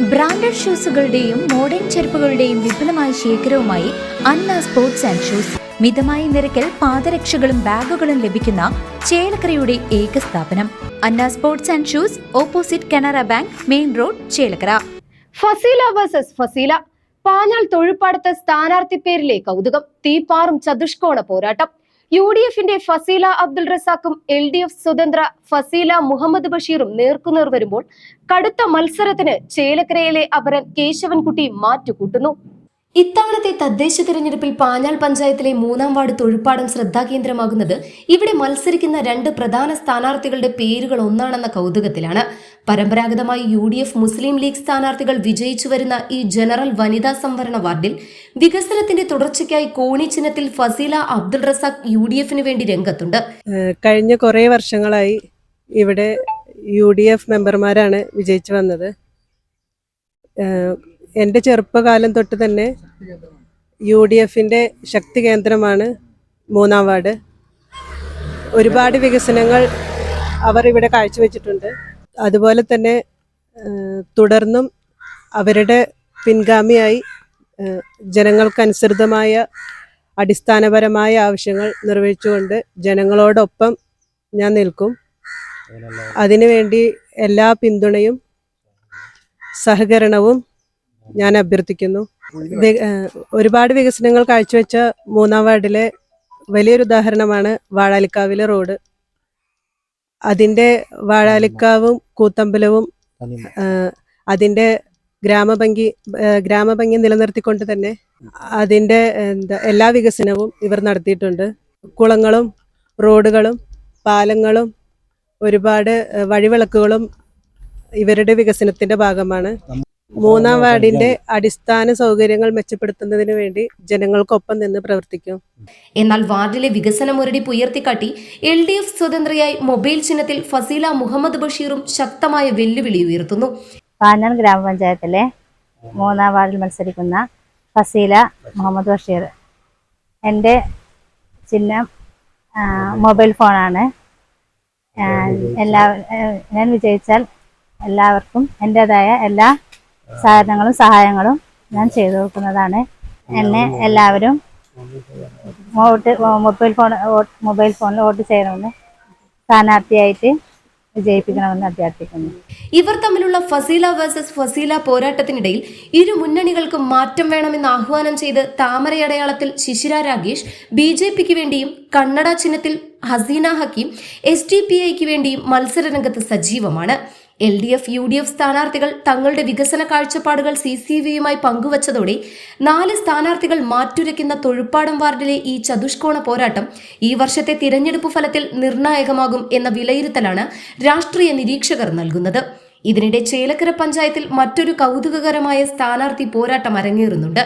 Branded ഷൂസുകളുടെയും modern ചെരുപ്പുകളുടെയും വിപുലമായ ശേഖരവുമായി അന്ന സ്പോർട്സ് ആൻഡ് ഷൂസ്. മിതമായ നിരക്കിൽ പാദരക്ഷകളും ബാഗുകളും ലഭിക്കുന്ന ചേലക്കരയുടെ ഏക സ്ഥാപനം. Anna sports and shoes opposite Canara bank main road Chelakkara. Faseela versus Faseela. Panjal തൊഴുപ്പാടത്ത് സ്ഥാനാർത്ഥി പേരിലെ കൗതുകം. തീപ്പാറും ചതുഷ്കോണ പോരാട്ടം. യു ഡി എഫിന്റെ ഫസീല അബ്ദുൾ റസാഖും എൽ ഡി എഫ് സ്വതന്ത്ര ഫസീല മുഹമ്മദ് ബഷീറും നേർക്കുനേർ വരുമ്പോൾ കടുത്ത മത്സരത്തിന് ചേലക്കരയിലെ അപരൻ കേശവൻകുട്ടി മാറ്റുകൂട്ടുന്നു. ഇത്തവണത്തെ തദ്ദേശ തിരഞ്ഞെടുപ്പിൽ പാഞ്ഞാൾ പഞ്ചായത്തിലെ മൂന്നാം വാർഡ് തൊഴുപ്പാടം ശ്രദ്ധാകേന്ദ്രമാകുന്നത് ഇവിടെ മത്സരിക്കുന്ന രണ്ട് പ്രധാന സ്ഥാനാർത്ഥികളുടെ പേരുകൾ ഒന്നാണെന്ന കൗതുകത്തിലാണ്. പരമ്പരാഗതമായി U D F Muslim League സ്ഥാനാർത്ഥികൾ വിജയിച്ചു വരുന്ന ഈ ജനറൽ വനിതാ സംവരണ വാർഡിൽ വികസനത്തിന്റെ തുടർച്ചയ്ക്കായി കോണി ചിഹ്നത്തിൽ ഫസീല അബ്ദുൾ റസാഖ് യു ഡി എഫിന് വേണ്ടി രംഗത്തുണ്ട്. കഴിഞ്ഞ കുറേ വർഷങ്ങളായി ഇവിടെ യു ഡി എഫ് മെമ്പർമാരാണ് വിജയിച്ചു വന്നത്. എന്റെ ചെറുപ്പകാലം തൊട്ട് തന്നെ യു ഡി എഫിന്റെ ശക്തി കേന്ദ്രമാണ് മൂന്നാം വാർഡ്. ഒരുപാട് വികസനങ്ങൾ അവർ ഇവിടെ കാഴ്ചവെച്ചിട്ടുണ്ട്. അതുപോലെ തന്നെ തുടർന്നും അവരുടെ പിൻഗാമിയായി ജനങ്ങൾക്കനുസൃതമായ അടിസ്ഥാനപരമായ ആവശ്യങ്ങൾ നിർവഹിച്ചുകൊണ്ട് ജനങ്ങളോടൊപ്പം ഞാൻ നിൽക്കും. അതിനുവേണ്ടി എല്ലാ പിന്തുണയും സഹകരണവും ഞാൻ അഭ്യർത്ഥിക്കുന്നു. ഒരുപാട് വികസനങ്ങൾ കാഴ്ചവെച്ച മൂന്നാം വാർഡിലെ വലിയൊരു ഉദാഹരണമാണ് വാഴാലിക്കാവിലെ റോഡ്. അതിന്റെ വാഴാലിക്കാവും കൂത്തമ്പലവും അതിന്റെ ഗ്രാമഭംഗി ഗ്രാമഭംഗി നിലനിർത്തിക്കൊണ്ട് തന്നെ അതിന്റെ എന്താ എല്ലാ വികസനവും ഇവർ നടത്തിയിട്ടുണ്ട്. കുളങ്ങളും റോഡുകളും പാലങ്ങളും ഒരുപാട് വഴിവിളക്കുകളും ഇവരുടെ വികസനത്തിന്റെ ഭാഗമാണ്. മൂന്നാം വാർഡിന്റെ അടിസ്ഥാന സൗകര്യങ്ങൾ മെച്ചപ്പെടുത്തുന്നതിന് വേണ്ടി ജനങ്ങൾക്കൊപ്പം നിന്ന് പ്രവർത്തിക്കും. എന്നാൽ വാർഡിലെ വികസന മുരടിപ്പ് ഉയർത്തിക്കാട്ടി എൽ ഡി എഫ് സ്വതന്ത്രയായി മൊബൈൽ ചിഹ്നത്തിൽ ഫസീല മുഹമ്മദ് ബഷീറും ശക്തമായ വെല്ലുവിളി ഉയർത്തുന്നു. പാഞ്ഞാൾ ഗ്രാമപഞ്ചായത്തിലെ മൂന്നാം വാർഡിൽ മത്സരിക്കുന്ന ഫസീല മുഹമ്മദ് ബഷീർ എന്റെ ചിഹ്നം മൊബൈൽ ഫോണാണ്. എല്ലാ ഞാൻ വിജയിച്ചാൽ എല്ലാവർക്കും എന്റെതായ എല്ലാ സഹകരണങ്ങളും സഹായങ്ങളും ഞാൻ ചെയ്തു കൊടുക്കുന്നതാണ്. എന്നെ എല്ലാവരും വോട്ട് മൊബൈൽ ഫോൺ മൊബൈൽ ഫോണിൽ വോട്ട് ചെയ്യണമെന്ന് സ്ഥാനാർത്ഥിയായിട്ട് വിജയിപ്പിക്കണമെന്ന് അഭ്യർത്ഥിക്കുന്നു. ഇവർ തമ്മിലുള്ള ഫസീല വേഴ്സസ് ഫസീല പോരാട്ടത്തിനിടയിൽ ഇരു മുന്നണികൾക്കും മാറ്റം വേണമെന്ന് ആഹ്വാനം ചെയ്ത് താമരയടയാളത്തിൽ ശിശിര രാഗേഷ് ബി ജെ പിക്ക് വേണ്ടിയും കണ്ണട ചിഹ്നത്തിൽ Haseena Hakeem S D P ഐക്ക് വേണ്ടിയും മത്സരരംഗത്ത് സജീവമാണ്. L D F U D F സ്ഥാനാർത്ഥികൾ തങ്ങളുടെ വികസന കാഴ്ചപ്പാടുകൾ സി സി വിയുമായി പങ്കുവച്ചതോടെ നാല് സ്ഥാനാർത്ഥികൾ മാറ്റുരയ്ക്കുന്ന തൊഴുപ്പാടം വാർഡിലെ ഈ ചതുഷ്കോണ പോരാട്ടം ഈ വർഷത്തെ തിരഞ്ഞെടുപ്പ് ഫലത്തിൽ നിർണായകമാകും എന്ന വിലയിരുത്തലാണ് രാഷ്ട്രീയ നിരീക്ഷകർ നൽകുന്നത്. ഇതിനിടെ ചേലക്കര പഞ്ചായത്തിൽ മറ്റൊരു കൗതുകകരമായ സ്ഥാനാർത്ഥി പോരാട്ടം അരങ്ങേറുന്നുണ്ട്.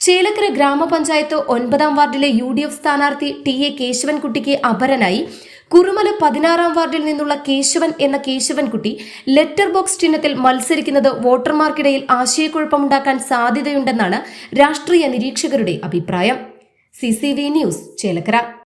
ചേലക്കര ഗ്രാമപഞ്ചായത്ത് ഒൻപതാം വാർഡിലെ യു ഡി എഫ് സ്ഥാനാർത്ഥി ടി എ കേശവൻകുട്ടിക്ക് അപരനായി കുറുമല പതിനാറാം വാർഡിൽ നിന്നുള്ള കേശവൻ എന്ന കേശവൻകുട്ടി ലെറ്റർ ബോക്സ് ചിഹ്നത്തിൽ മത്സരിക്കുന്നത് വോട്ടർമാർക്കിടയിൽ ആശയക്കുഴപ്പമുണ്ടാക്കാൻ സാധ്യതയുണ്ടെന്നാണ് രാഷ്ട്രീയ നിരീക്ഷകരുടെ അഭിപ്രായം. C news Chelakkara.